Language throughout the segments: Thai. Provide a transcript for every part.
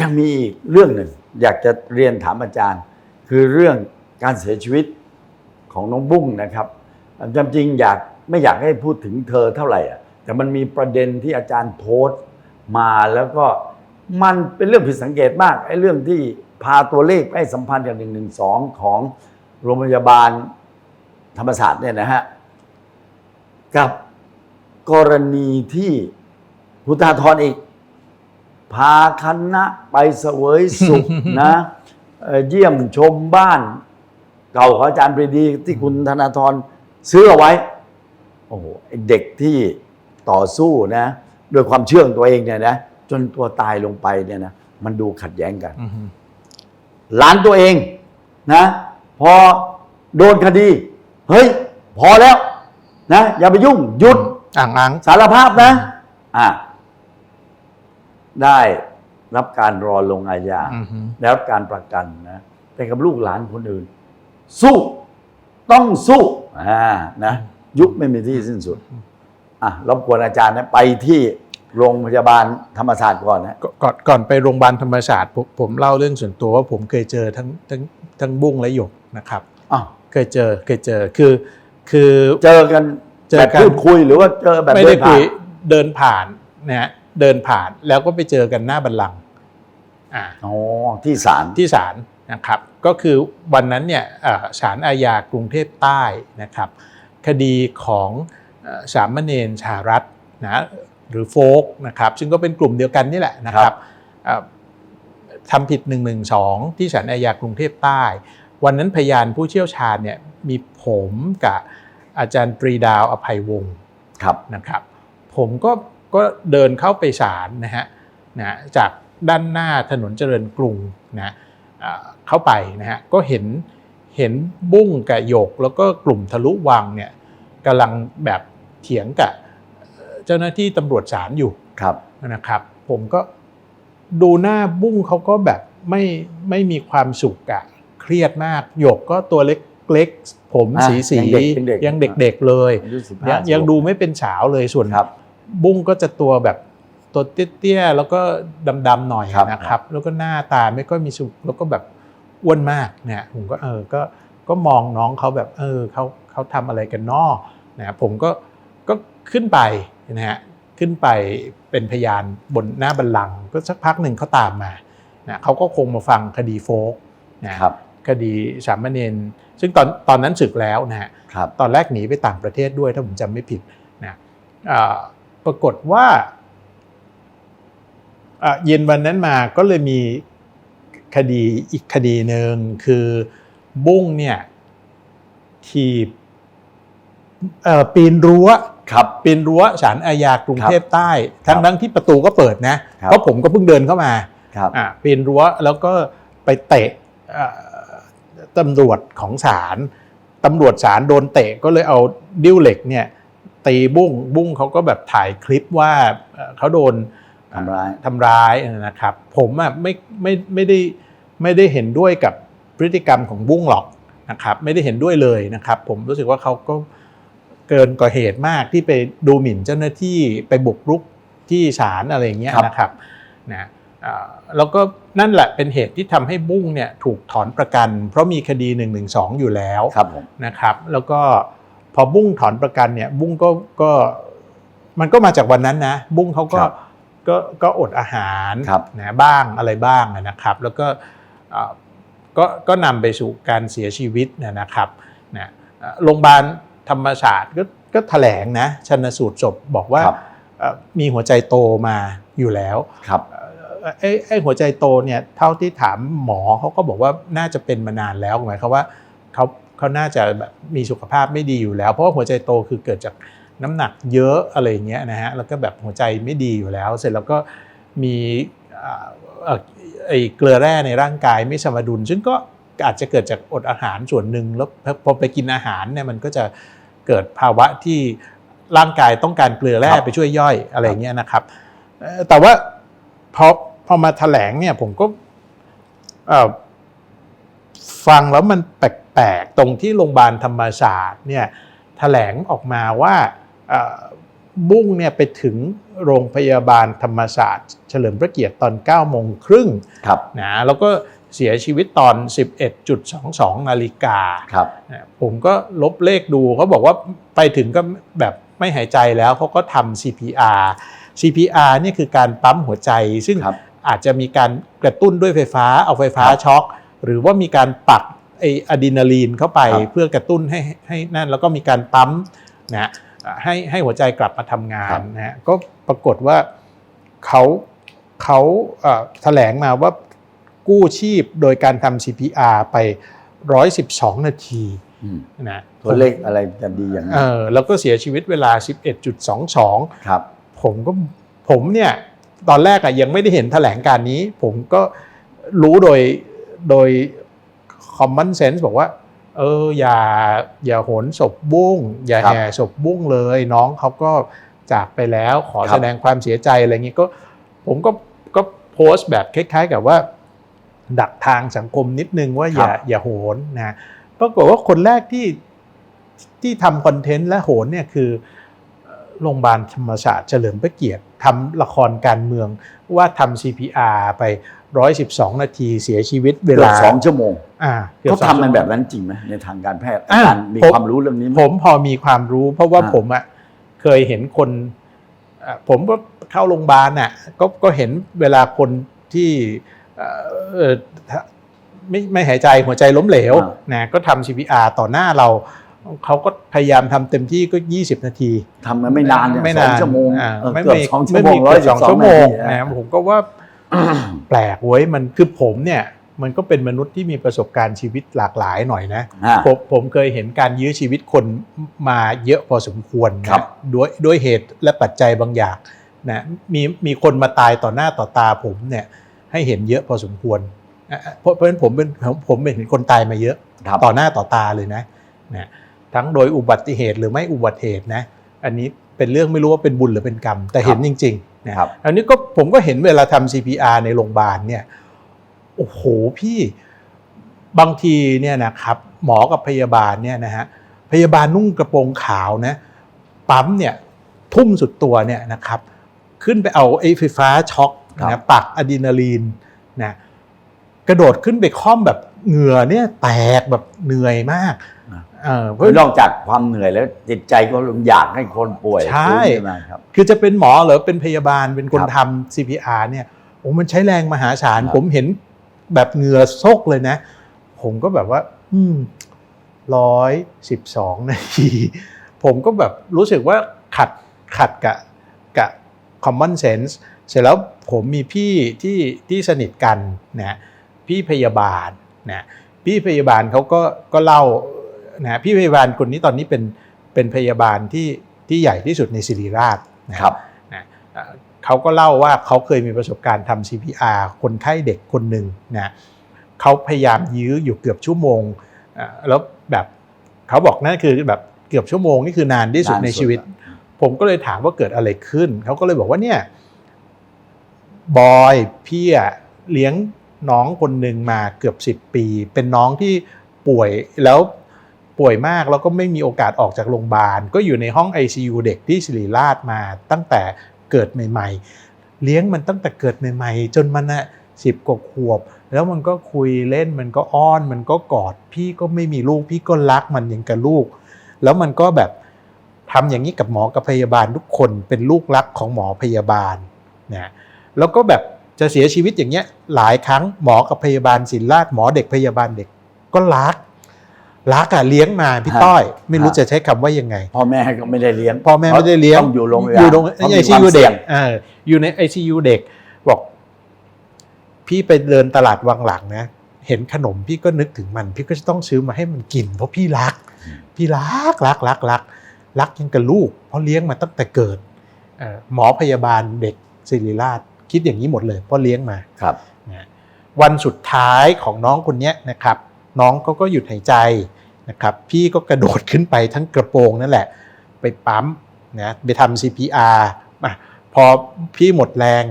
ยังมีอีกเรื่องหนึ่ง อยากจะเรียนถามอาจารย์ คือเรื่องการเสียชีวิตของน้องบุ้งนะครับจำจริงอยากไม่อยากให้พูดถึงเธอเท่าไหร่อะแต่มันมีประเด็นที่อาจารย์โพสต์มาแล้วก็มันเป็นเรื่องผิดสังเกตมากไอ้เรื่องที่พาตัวเลขไอ้สัมพันธ์กับหนึ่งหนึ่งสองของโรงพยาบาลธรรมศาสตร์เนี่ยนะฮะกับกรณีที่พุทธาธรอีก พาคณะไปเสวยสุขนะเอ่อเยี่ยมชมบ้าน เก่าของอาจารย์ปรีดีที่คุณธนาธรซื้อเอาไว้โอ้โหไอ้เด็กที่ต่อสู้นะด้วยความเชื่อของตัวเองเนี่ยนะจนตัวตายลงไปเนี่ยนะมันดูขัดแย้งกันอือฮึหลานตัวเองนะ พอโดนคดี เฮ้ย พอแล้ว นะ อย่าไปยุ่งหยุดอ่างอ้างสารภาพนะ อะ ได้รับการรอลงอาญาอือฮึ ได้รับการประกันนะแต่กับลูกหลานคนอื่น สู้ต้องสู้อ่านะยุคไม่มีที่สิ้นสุดอะรบกวนอาจารย์นะไปที่โรงพยาบาลธรรมศาสตร์ก่อนนะ ก่อนก่อนก่อนไปโรงพยาบาลธรรมศาสตร์ผมผมเล่าเรื่องส่วนตัวว่าผมเคยเจอทั้งทั้งทั้งบุ้งและหยกนะครับ อ้าวเคยเจอเคยเจอคือคือ เจอกันเจอแบบกันพูดคุยหรือว่าเจอแบบไม่เดิได้นคุผ่ายนเดินผ่านนะฮะ เดินผ่านแล้วก็ไปเจอกันหน้าบัลลังก์อ่าอ๋อที่ศาลที่ศาลนะครับ ก็คือวันนั้นเนี่ยเอ่อศาลอาญากรุงเทพใต้นะครับ คดีของเอ่อสามเณรชารัตน์นะหรือโฟกนะครับ ซึ่งก็เป็นกลุ่มเดียวกันนี่แหละนะครับเอ่อทำผิด 112 ที่ศาลอาญากรุงเทพใต้ วันนั้นพยานผู้เชี่ยวชาญเนี่ยมีผมกับอาจารย์ปรีดาวอภัยวงศ์ครับนะครับ ผมก็ ก็เดินเข้าไปศาลนะฮะนะจากด้านหน้าถนนเจริญกรุงนะอ่าเข้าไปนะฮะก็เห็นเห็นบุ้งกับหยกแล้วก็กลุ่มทะลุวังเนี่ยกำลังแบบเถียงกับเอ่อเจ้าหน้าที่ตำรวจศาลอยู่ครับนะครับ ผมก็ดูหน้าบุ้งเขาก็แบบไม่ไม่มีความสุขอะเครียดมากหยกก็ตัวเล็กๆผมอะสีสียังเด็กๆยังเด็กๆเลยอายุสิบยัห้างยังดูไม่เป็นสาวเลยส่วนครั บบุ้งก็จะตัวแบบตัวเตี้ยๆแล้วก็ดำๆหน่อยครับนะครับ แล้วก็หน้าตาไม่ค่อยมีสุขแล้วก็แบบอ้วนมากเนี่ยผมก็เออก็ก็มองน้องเขาแบบเออเขาเขาทำอะไรกันนอนะผมก็ก็ขึ้นไปนะฮะขึ้นไปเป็นพยานบนหน้าบัลลังก์ก็สักพักหนึ่งเขาตามมานะเขาก็คงมาฟังคดีโฟกนะครับคดีสามเณรซึ่งตอนตอนนั้นศึกแล้วนะฮะครับตอนแรกหนีไปต่างประเทศด้วยถ้าผมจำไม่ผิดนะอ่า ปรากฏว่าอะเย็นวันนั้นมาก็เลยมีคดีอีกคดีหนึ่งคือบุ้งเนี่ยถีบเอ่อปีนรั้วครับปีนรั้วศาลอาญากรุงเทพใต้ครัทั้บงทั้งที่ประตูก็เปิดนะครับเพราะผมก็เพิ่งเดินเข้ามาครับอะปีนรั้วแล้วก็ไปเตะเอ่อตำรวจของศาลตำรวจศาลโดนเตะก็เลยเอาดิ้วเหล็กเนี่ย ตีบุ้งบุ้งเขาก็แบบถ่ายคลิปว่าเอ่อเขาโดนทำร้ายทำร้ายนะครับ ผมอะไม่ไม่ไม่ได้ไม่ได้เห็นด้วยกับพฤติกรรมของบุ้งหรอกนะครับ ไม่ได้เห็นด้วยเลยนะครับ ผมรู้สึกว่าเขาก็เกินกว่าเหตุมากที่ไปดูหมิ่นเจ้าหน้าที่ไปบุกรุกที่ศาลอะไรอย่างเงี้ยครับนะครับนะอ่าแล้วก็นั่นแหละเป็นเหตุที่ทำให้บุ้งเนี่ยถูกถอนประกัน เพราะมีคดี1นึอยู่แล้วครับผมนะครับ แล้วก็ พอบุ้งถอนประกันเนี่ยบุ้งก็ก็มันก็มาจากวันนั้นนะ บุ้งเขาก็ครับก็ก็อดอาหารครับนะบ้างอะไรบ้างนะครับ แล้วก็อ่าก็ก็นำไปสู่การเสียชีวิตนะนะครับนะอ่าโรงพยาบาลธรรมศาสตร์ก็ก็แถลงนะชันสูตรศพบอกว่าครับเอ่อมีหัวใจโตมาอยู่แล้วครับเอ่อไอ้ไอ้หัวใจโตเนี่ยเท่าที่ถามหมอเขาก็บอกว่าน่าจะเป็นมานานแล้วหมายความว่าเขา เขาน่าจะแบบมีสุขภาพไม่ดีอยู่แล้ว เพราะว่าหัวใจโตคือเกิดจากน้ำหนักเยอะอะไรอย่างเงี้ยนะฮะแล้วก็แบบหัวใจไม่ดีอยู่แล้ว เสร็จแล้วก็มีอ่าเอ่อไอ้เกลือแร่ในร่างกายไม่สมดุล ซึ่งก็อาจจะเกิดจากอดอาหารส่วนหนึ่งแล้วพอไปกินอาหารเนี่ยมันก็จะเกิดภาวะที่ร่างกายต้องการเกลือแร่ครับไปช่วยย่อยอะไรอย่างเงี้ยนะครับเอ่อแต่ว่าพอพอมาแถลงเนี่ยผมก็เอ่อ ฟังแล้วมันแปลกๆ ตรงที่โรงพยาบาลธรรมศาสตร์เนี่ยแถลงออกมาว่าเอ่อบุ้งเนี่ยไปถึงโรงพยาบาลธรรมศาสตร์ เฉลิมพระเกียรติตอน9โมงครึ่งครับนะแล้วก็เสียชีวิตตอน 11.22 นาฬิกาครับนะผมก็ลบเลขดูเขาบอกว่าไปถึงก็แบบไม่หายใจแล้วเขาก็ทำ CPR CPR เนี่ยคือการปั๊มหัวใจ ซึ่งครับอาจจะมีการกระตุ้นด้วยไฟฟ้าเอาไฟฟ้าครับช็อค หรือว่ามีการปักไออะดรีนาลีนเข้าไปครับเพื่อกระตุ้นให้ให้นั่นแล้วก็มีการปั๊มนะให้ให้หัวใจกลับมาทำงานนะฮะก็ปรากฏว่าเขาเขาเอ่อแถลงมาว่ากู้ชีพโดยการทำ CPR ไป 112 นาทีอืมนะตัวเลขอะไรจะดีอย่างเอนั้นอแล้วก็เสียชีวิตเวลา 11.22 ครับ ผมก็ผมเนี่ยตอนแรกอะยังไม่ได้เห็นแถลงการนี้ ผมก็รู้โดย โดย common sense บอกว่า เอออย่าอย่าโหนศพบุ้ง อย่าครับแห่ศพบุ้งเลย น้องเขาก็จากไปแล้วขอครับ แสดงความเสียใจอะไรอย่างนี้ก็ผมก็ก็โพสต์แบบคล้าย ๆ กับว่า ดักทางสังคมนิดนึงว่าอย่าอย่าโหนนะปรากฏว่าคนแรกที่ที่ทำคอนเทนต์และโหนเนี่ยคือโรงพยาบาลธรรมศาสตร์เฉลิมพระเกียรติทำละครการเมืองว่าทำ CPR ไป 112 นาทีเสียชีวิตเวเกือลาบสองชั่วโมงอ่ากือบเขาสองทำมันชั่วโงแบบนั้นจริงไหมในทางการแพทย์อ่าอาจารย์มีผมความรู้เรื่องนี้ไหมผมพอมีความรู้เพราะว่าอ่าผมอะเคยเห็นคนอะผมก็เข้าโรงพยาบาลน่ะก็ก็เห็นเวลาคนที่เอ่อเอ่อถ้าไม่ไม่หายใจหัวใจล้มเหลวนะก็ทำ CPR ต่อหน้าเราเขาก็พยายามทำเต็มที่ก็ 20 นาทีทำมันไม่นานเนี่ยไม่สนาองนชั่วโมงอ่าเออไม่เกือบมีสองชั่ไม่วโมมีงร้อยเกือบสิสอบงสองชั่วโมงนาทีนะผมก็ว่า แปลกเว้ยมันคือผมเนี่ย มันก็เป็นมนุษย์ที่มีประสบการณ์ชีวิตหลากหลายหน่อยนะอ่าผมผมเคยเห็นการยื้อชีวิตคนมาเยอะพอสมควรนะครับด้วยด้วยเหตุและปัจจัยบางอย่างนะมีมีคนมาตายต่อหน้าต่อตาผมเนี่ย ให้เห็นเยอะพอสมควรอะเพราะเพราะฉะนั้นผมเป็นผมผมเป็นเห็นคนตายมาเยอะครับต่อหน้าต่อตาเลยนะนะทั้งโดยอุบัติเหตุหรือไม่อุบัติเหตุนะ อันนี้เป็นเรื่องไม่รู้ว่าเป็นบุญหรือเป็นกรรม แต่เห็นจริง ๆ นะครับอันนี้ก็ผมก็เห็นเวลาทำ CPR ในโรงพยาบาลเนี่ยโอ้โหพี่บางทีเนี่ยนะครับหมอกับพยาบาลเนี่ยนะฮะพยาบาลนุ่งกระโปรงขาวนะปั๊มเนี่ยทุ่มสุดตัวเนี่ยนะครับขึ้นไปเอาไอ้ไฟฟ้าช็อคครับนะปักอะดรีนาลีนนะ กระโดดขึ้นไปค่อมแบบเหงื่อเนี่ยแตกแบบเหนื่อยมากเออเพราะนอกจากความเหนื่อยแล้วจิตใจก็อยากให้คนป่วยใช่ฟื้นขึ้นมาครับคือจะเป็นหมอหรือเป็นพยาบาลเป็นคนครับทำ CPR เนี่ยโอ้มันใช้แรงมหาศาลครับผมเห็นแบบเหงื่อซกเลยนะ ผมก็แบบว่า อืมร้อยสิบสองนาที ผมก็แบบรู้สึกว่าขัดขัดกับกับ common sense เสร็จแล้วผมมีพี่ที่ที่สนิทกันนะ พี่พยาบาลนะพี่พยาบาลเขาก็ก็เล่านะพี่พยาบาลคนนี้ตอนนี้เป็นเป็นพยาบาลที่ที่ใหญ่ที่สุดในศิริราชนะครับนะเอ่อเขาก็เล่าว่าเขาเคยมีประสบการณ์ทำ CPR คนไข้เด็กคนหนึ่งนะเขาพยายามยื้ออยู่เกือบชั่วโมงเอ่อแล้วแบบเขาบอกนั่นคือแบบเกือบชั่วโมงนี่คือนานที่สุดในชีวิต ผมก็เลยถามว่าเกิดอะไรขึ้น เขาก็เลยบอกว่าเนี่ยบอยพี่อะเลี้ยง น้องคนหนึ่งมาเกือบ 10 ปี เป็นน้องที่ป่วยแล้วป่วยมากแล้วก็ไม่มีโอกาสออกจากโรงพยาบาล ก็อยู่ในห้อง ICU เด็กที่ศิริราชมาตั้งแต่เกิดใหม่ ๆ เลี้ยงมันตั้งแต่เกิดใหม่ ๆ จนมันอะสิบกว่าขวบ แล้วมันก็คุยเล่นมันก็อ้อน มันก็กอด พี่ก็ไม่มีลูก พี่ก็รักมันอย่างกับลูก แล้วมันก็แบบทำอย่างนี้กับหมอกับพยาบาลทุกคนเป็นลูกรักของหมอพยาบาลนะแล้วก็แบบ จะเสียชีวิตอย่างเงี้ยหลายครั้งหมอกับพยาบาลศิริราชหมอเด็กพยาบาลเด็กก็รักรักอะเลี้ยงมาพี่ฮะต้อย ไม่รู้ฮะจะใช้คำว่ายังไงพ่อแม่ก็ไม่ได้เลี้ยงพ่อแม่ไม่ได้เลี้ยงต้องอยู่โรงพยาบาลอยู่โรงพราะไอมีซีความยูเด็สี่กยงเอออยู่ในไอซียูเด็ก บอก พี่ไปเดินตลาดวังหลังนะเห็นขนมพี่ก็นึกถึงมัน พี่ก็จะต้องซื้อมาให้มันกิน เพราะพี่รัก พี่รักรักรักรักรักยังกับลูก เพราะเลี้ยงมาตั้งแต่เกิดเอ่อหมอพยาบาลเด็กศิริราช คิดอย่างนี้หมดเลยเพราะเลี้ยงมาครับนะวันสุดท้ายของน้องคนเนี้ยนะครับ น้องเขาก็หยุดหายใจนะครับ พี่ก็กระโดดขึ้นไปทั้งกระโปรงนั่นแหละ ไปปั๊มนะไปทำ CPR อะพอพี่หมดแรง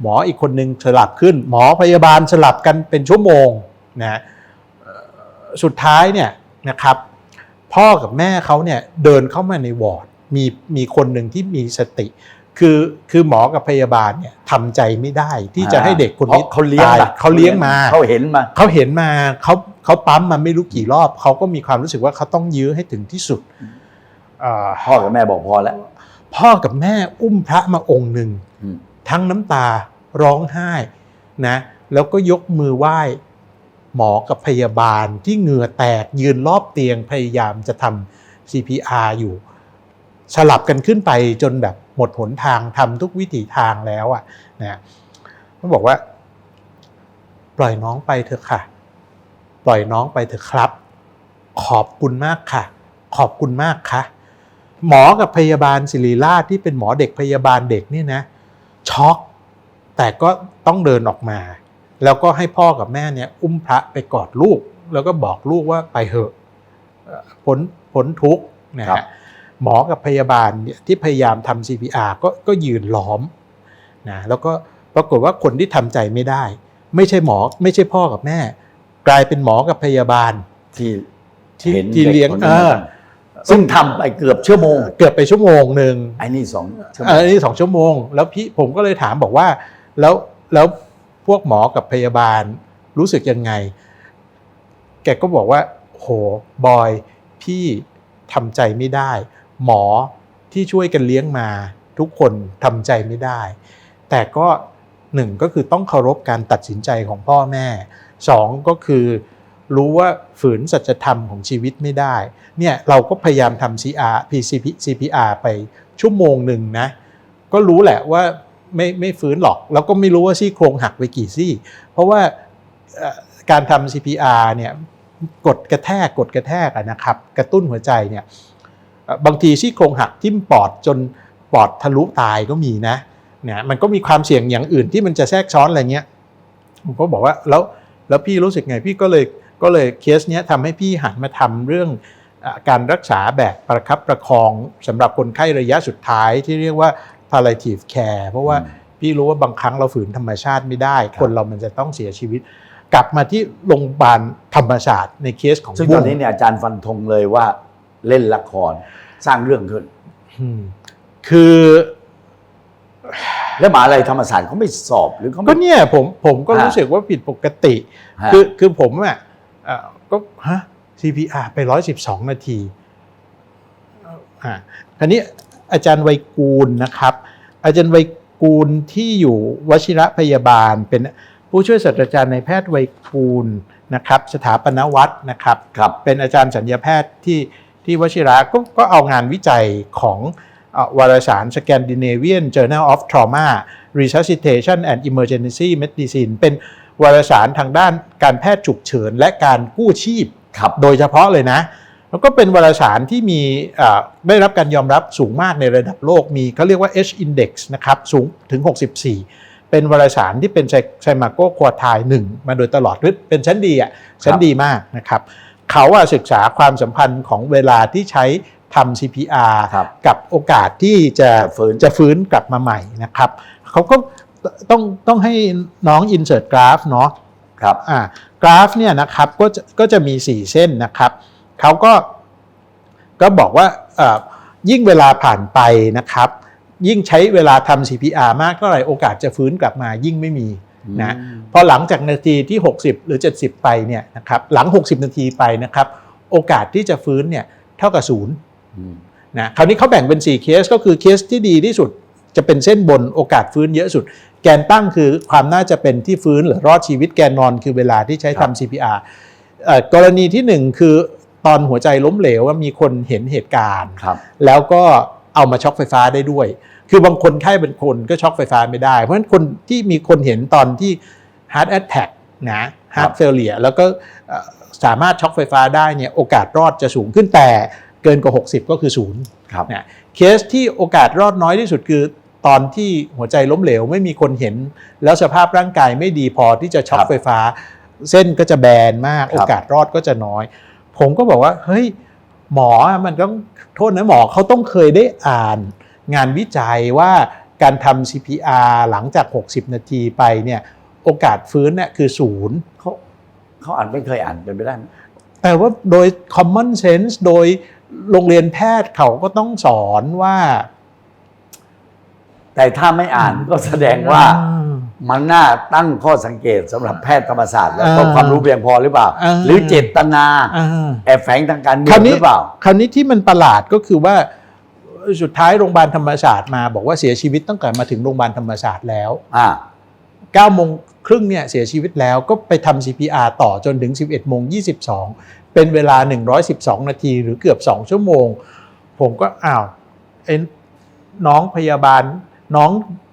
หมออีกคนนึงสลับขึ้น หมอพยาบาลสลับกันเป็นชั่วโมงนะเอ่อสุดท้ายเนี่ยนะครับ พ่อกับแม่เขาเนี่ยเดินเข้ามาในวอร์ดมีมีคนหนึ่งที่มีสติ คือคือหมอกับพยาบาลเนี่ยทำใจไม่ได้ที่จะให้เด็กคนนี้พราะเขาเลี้ยงตายมาเขาเลี้ยงมาเขาเห็นมาเขาเห็นมาเขาเขาปั๊มมาไม่รู้กี่รอบเขาก็มีความรู้สึกว่าเขาต้องยื้อให้ถึงที่สุดอ่าพ่อกับแม่บอกพอแล้ว พ่อกับแม่อุ้มพระมาองค์หนึ่งอืมทั้งน้ำตาร้องไห้นะแล้วก็ยกมือไหว้หมอกับพยาบาลที่เหงื่อแตกยืนรอบเตียงพยายามจะทำ CPR อยู่ สลับกันขึ้นไปจนแบบหมดหนทางทำทุกวิถีทางแล้วอะนะต้องบอกว่า ปล่อยน้องไปเถอะค่ะ ปล่อยน้องไปเถอะครับ ขอบคุณมากค่ะ ขอบคุณมากค่ะ หมอกับพยาบาลศิริราชที่เป็นหมอเด็กพยาบาลเด็กเนี่ยนะช็อก แต่ก็ต้องเดินออกมา แล้วก็ให้พ่อกับแม่เนี่ย อุ้มพระไปกอดลูก แล้วก็บอกลูกว่าไปเหอะเอ่อพ้นพ้นทุกข์นะครัฮะบ หมอกับพยาบาลเนี่ยที่พยายามทำ CPR ก็ก็ยืนล้อมนะแล้วก็ปรากฏว่าคนที่ทำใจไม่ได้ ไม่ใช่หมอไม่ใช่พ่อกับแม่ กลายเป็นหมอกับพยาบาลที่ที่เห็นที่ด็กเลี้ยงคนเอนั้นอมาซึ่งทำไปเกือบชั่วโมง เกือบไปชั่วโมงหนึ่งไอ้นี่สองชั่วโมอังนนี้สองชั่วโมง แล้วพี่ผมก็เลยถามบอกว่า แล้วแล้วพวกหมอกับพยาบาลรู้สึกยังไง แกก็บอกว่า โหบอยพี่ทำใจไม่ได้ หมอที่ช่วยกันเลี้ยงมา ทุกคนทำใจไม่ได้ แต่ก็หนึ่งก็คือต้องเคารพการตัดสินใจของพ่อแม่สองก็คือรู้ว่าฝืนสัจธรรมของชีวิตไม่ได้ เนี่ยเราก็พยายามทำ CR PCP CPR ไปชั่วโมงหนึ่งนะ ก็รู้แหละว่าไม่ไม่ฟื้นหรอก แล้วก็ไม่รู้ว่าซี่โครงหักไปกี่ซี่ เพราะว่าการทำ CPR เนี่ยกดกระแทกกดกระแทกนะครับ กระตุ้นหัวใจเนี่ย บางทีซี่โครงหักทิ่มปอดจนปอดทะลุตายก็มีนะเนี่ยมันก็มีความเสี่ยงอย่างอื่นที่มันจะแทรกซ้อนอะไรเงี้ยผมก็บอกว่าแล้วแล้วพี่รู้สึกไงพี่ก็เลยก็เลยเคสเนี้ยทำให้พี่หันมาทำเรื่องอ่าการรักษาแบบประคับประคองสำหรับคนไข้ระยะสุดท้ายที่เรียกว่า palliative care เพราะว่าอืมพี่รู้ว่าบางครั้งเราฝืนธรรมชาติไม่ได้ครับคนเรามันจะต้องเสียชีวิต กลับมาที่โรงพยาบาลธรรมศาสตร์ในเคสของซึ่งบุ้ตอนนี้เนี่ยอาจารย์ฟันธงเลยว่า เล่นละคร สร้างเรื่องขึ้นอืมคือ แล้วหมหาลัยธรรมศาสตร์เขาไม่สอบหรือเขาก็ไม่เนี่ยผมผมก็ฮะรู้สึกว่าผิดปกติ ฮะ คือคือผมอะเอ่อก็ฮะ CPR ไป 112 นาทีอ่าคราวนี้อาจารย์ไวยกูลนะครับ อาจารย์ไวยกูลที่อยู่วชิระพยาบาล เป็นผู้ช่วยศาสตราจารย์ในแพทย์ไวยกูลนะครับ สถาปนวัตรนะครับ ครับ เป็นอาจารย์สัญญาแพทย์ที่ ที่วชิระก็ก็เอางานวิจัยของเอ่อวารสาร Scandinavian Journal of Trauma Resuscitation and Emergency Medicine เป็นวารสารทางด้านการแพทย์ฉุกเฉินและการกู้ชีพครับโดยเฉพาะเลยนะ แล้วก็เป็นวารสารที่มีเอ่อได้รับการยอมรับสูงมากในระดับโลกมีเขาเรียกว่า H index นะครับสูงถึง 64 เป็นวารสารที่เป็นไซมาโกควอไทายหนึ่งมาโดยตลอดหรือเป็นชั้นดีอะชั้นดีมากนะครับ เขาอะศึกษาความสัมพันธ์ของเวลาที่ใช้ทำ CPR ครับกับโอกาสที่จะจะฟื้นจะฟื้นกลับมาใหม่นะครับเขาก็ต้องต้องให้น้อง insert graph เนาะครับอ่ากราฟเนี่ยนะครับก็จะก็จะมี 4 เส้นนะครับเขาก็ก็บอกว่าเอ่อยิ่งเวลาผ่านไปนะครับ ยิ่งใช้เวลาทำ CPR มากเท่าไหร่โอกาสจะฟื้นกลับมายิ่งไม่มี นะอืมพอหลังจากนาทีที่ 60 หรือ 70 ไปเนี่ยนะครับหลัง 60 นาทีไปนะครับโอกาสที่จะฟื้นเนี่ยเท่ากับศูนย์อืมนะคราวนี้เขาแบ่งเป็น 4 เคสก็คือเคสที่ดีที่สุดจะเป็นเส้นบนโอกาสฟื้นเยอะสุด แกนตั้งคือความน่าจะเป็นที่ฟื้นหรือรอดชีวิตแกนนอนคือเวลาที่ใช้ครับทำ CPR เอ่อกรณีที่ 1 คือตอนหัวใจล้มเหลวว่ามีคนเห็นเหตุการณ์ครับแล้วก็เอามาช็อคไฟฟ้าได้ด้วย คือบางคนไข้เป็นคนก็ช็อกไฟฟ้าไม่ได้ เพราะฉะนั้นคนที่มีคนเห็นตอนที่ heart attack นะ heart failure แล้วก็เอ่อสามารถช็อกไฟฟ้าได้เนี่ยโอกาสรอดจะสูงขึ้นแต่เกินกว่า 60 ก็คือศูนย์ครับเนี่ยเคสที่โอกาสรอดน้อยที่สุดคือตอนที่หัวใจล้มเหลวไม่มีคนเห็น แล้วสภาพร่างกายไม่ดีพอที่จะช็อกครับไฟฟ้า เส้นก็จะแบนมากครับโอกาสรอดก็จะน้อย ผมก็บอกว่า เฮ้ย หมอมันต้องโทษนะหมอเขาต้องเคยได้อ่าน งานวิจัยว่าการทำ CPR หลังจาก 60 นาทีไปเนี่ยโอกาสฟื้นเนี่ยคือศูนย์เขาเขาอ่านไม่เคยอ่านเป็นไปได้ไหมแต่ว่าโดย common sense โดยโรงเรียนแพทย์เขาก็ต้องสอนว่า แต่ถ้าไม่อ่านก็แสดงว่าอืมมันน่าตั้งข้อสังเกตสำหรับแพทย์ธรรมศาสตร์แล้วก็อ่าความรู้เพียงพอหรือเปล่าอ่าหรือเจตนาอ่าแอบแฝงทางการเมืคอราวงนี้หรือเปล่า คราวนี้ที่มันประหลาดก็คือว่า สุดท้ายโรงพยาบาลธรรมศาสตร์มาบอกว่าเสียชีวิตตั้งแต่มาถึงโรงพยาบาลธรรมศาสตร์แล้วอ่า9โมงครึ่งเนี่ยเสียชีวิตแล้วก็ไปทำ CPR ต่อจนถึง 11โมง22 เป็นเวลา 112 นาทีหรือเกือบ 2 ชั่วโมง ผมก็อ้าวไอ้น้องพยาบาลน้อง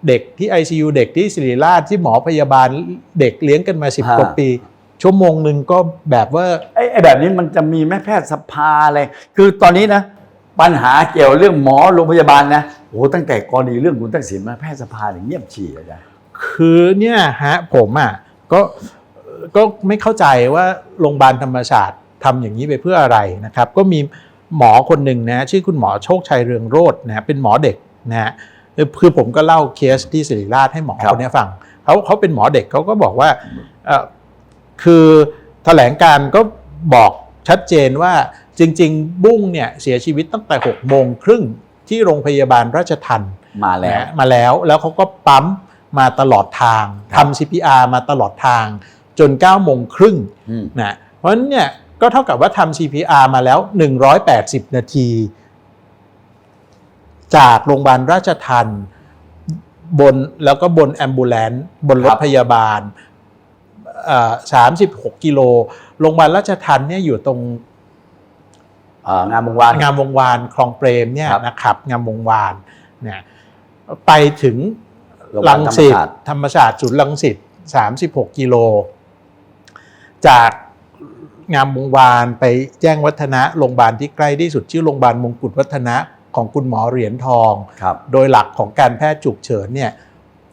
เด็กที่ ICU เด็กที่ศิริราชที่หมอพยาบาลเด็กเลี้ยงกันมา 10กว่าฮะปี ชั่วโมงหนึ่งก็แบบว่าไอ้ไอ้แบบนี้มันจะมีแม่แพทย์สภาอะไร คือตอนนี้นะ ปัญหาเกี่ยวเรื่องหมอโรงพยาบาลนะโอ้โหตั้งแต่กรณีเรื่องคุณทักษิณมาแพทย์สภาเนี่ยเงียบฉี่เลยนะคือเนี่ยฮะผมอะก็ก็ไม่เข้าใจว่าโรงพยาบาลธรรมศาสตร์ทำอย่างนี้ไปเพื่ออะไรนะครับ ก็มีหมอคนหนึ่งนะชื่อคุณหมอโชคชัยเรืองโรจน์นะเป็นหมอเด็กนะฮะคือผมก็เล่าเคสที่ศิริราชให้หมอครับคนนี้ฟังเขาเขาเป็นหมอเด็กเขาก็บอกว่าเอ่อคือแถลงการก็บอกชัดเจนว่า จริง ๆ บุ้งเนี่ยเสียชีวิตตั้งแต่6โมงครึ่งที่โรงพยาบาลราชทันมาแล้วนะมาแล้วแล้วเขาก็ปั๊มมาตลอดทางครับทำ CPR มาตลอดทางจน9โมงครึ่งอืมนะเพราะฉะนั้นเนี่ยก็เท่ากับว่าทำ CPR มาแล้ว 180 นาที จากโรงพยาบาลราชทันบนแล้วก็บนแอมบูเลนบนรครัถบพยาบาลสามสิบหกกิโลโรงพยาบาลราชทันเนี่ยอยู่ตรงอ่า งานวงวานงามวงวานคลองเปรมเนี่ยครับนะครับงามวงวานเนี่ยไปถึงโรงพยาบาลัลงธรรมสิตศาสตร์ธรรมศาสตร์ศูนย์ลังสิต36 กิโล จากงามวงวานไปแจ้งวัฒนะโรงพยาบาลที่ใกล้ที่สุดชื่อโรงพยาบาลมงกุฎวัฒนะของคุณหมอเหรียญทองครับโดยหลักของการแพทย์ฉุกเฉินเนี่ย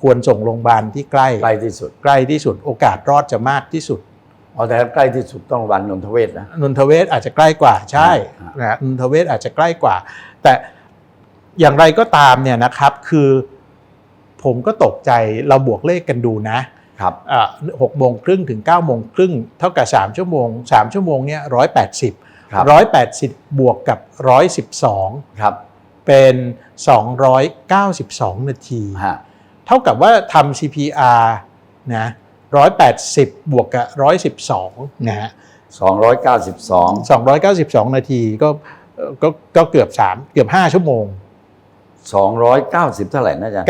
ควรส่งโรงพยาบาลที่ใกล้ใกล้ที่สุด ใกล้ที่สุดโอกาสรอดจะมากที่สุด เอาแต่ใกล้ที่สุดต้องวันนนทเวศนะนนทเวศอาจจะใกล้กว่าใช่อ่านะนนทเวศอาจจะใกล้กว่า แต่อย่างไรก็ตามเนี่ยนะครับคือผมก็ตกใจเราบวกเลขกันดูนะครับอ่าหกโมงครึ่งถึง9ก้าโมงครึ่งเท่ากับ 3 ชั่วโมง 3 ชั่วโมงเนี่ยร้อยแปดสิบครับร้อยแปดสิบบวกกับร้อยสิบสองครับเป็น 292 นาทีฮะเท่ากับว่าทำ CPR นะ 180 บวกกับ 112 นะฮะสองร้อยเก้าสิบสอง292 นาทีก็เอ่อก็ก็เกือบ 3 เกือบ 5 ชั่วโมงสองร้อยเก้าสิบเท่าไหร่นะอาจารย์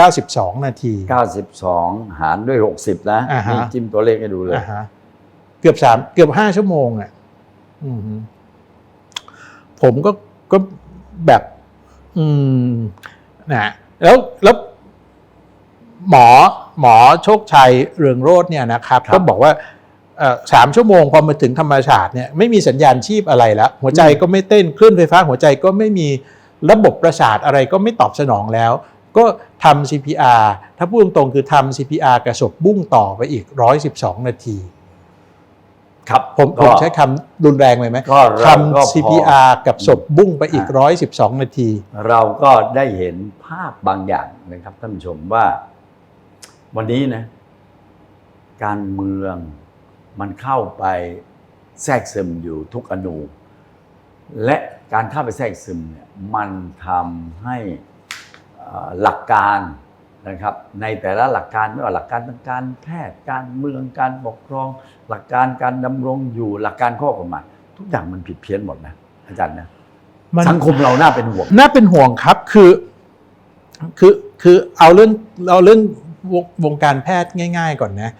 92 นาทีเก้าสิบสองหารด้วยหกสิบนะอ่าฮะ นี่จิ้มตัวเลขให้ดูเลย อ่าฮะเกือบ3เกือบ5ชั่วโมงอะอืมฮึผมก็ก็แบบ อืมนะแล้วแล้วหมอ หมอโชคชัยเรืองโรจน์เนี่ยนะครับครับก็บอกว่าเอ่อสามชั่วโมงพอมาถึงธรรมศาสตร์เนี่ยไม่มีสัญญาณชีพอะไรแล้ว หัวใจก็ไม่เต้นคลื่นไฟฟ้าหัวใจก็ไม่มีระบบประสาทอะไรก็ไม่ตอบสนองแล้ว ก็ทำ CPR ถ้าพูดตรงๆคือทำ CPR กระสบบุ้งต่อไปอีก 112 นาที ครับผมผมใช้คำรุนแรงไปไหมก็เราทก็พอำ CPR กับศพบุ้งไปอีก 112 นาที เราก็ได้เห็นภาพบางอย่างนะครับท่านผู้ชมว่า วันนี้นะ การเมืองมันเข้าไปแทรกซึมอยู่ทุกอนู และการเข้าไปแทรกซึมเนี่ยมันทำให้เอ่อหลักการนะครับในแต่ละหลักการไม่ว่าหลักการทางการแพทย์การเมืองการปกครอง หลักการการดำรงอยู่หลักการข้อกฎหมายทุกอย่างมันผิดเพี้ยนหมดนะอาจารย์นะมันสังคมเราน่าเป็นห่วงน่าเป็นห่วงครับคือคือคือเอาเรื่องเอาเรื่อง วงวงการแพทย์ง่าย ๆ ก่อนนะ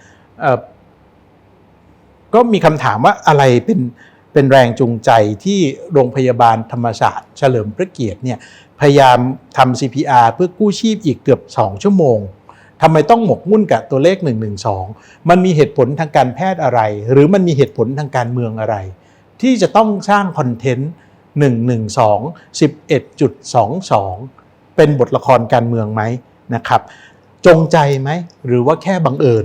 ก็มีคำถามว่าอะไรเป็นเป็นแรงจูงใจที่โรงพยาบาลธรรมศาสตร์เฉลิมพระเกียรติเนี่ยพยายามทำ CPR เพื่อกู้ชีพอีกเกือบ 2 ชั่วโมงทำไมต้องหมกมุ่นกับตัวเลข 112 มันมีเหตุผลทางการแพทย์อะไร หรือมันมีเหตุผลทางการเมืองอะไร ที่จะต้องสร้างคอนเทนต์ 112 11.22 เป็นบทละครการเมืองไหมนะครับ จงใจไหมหรือว่าแค่บังเอิญ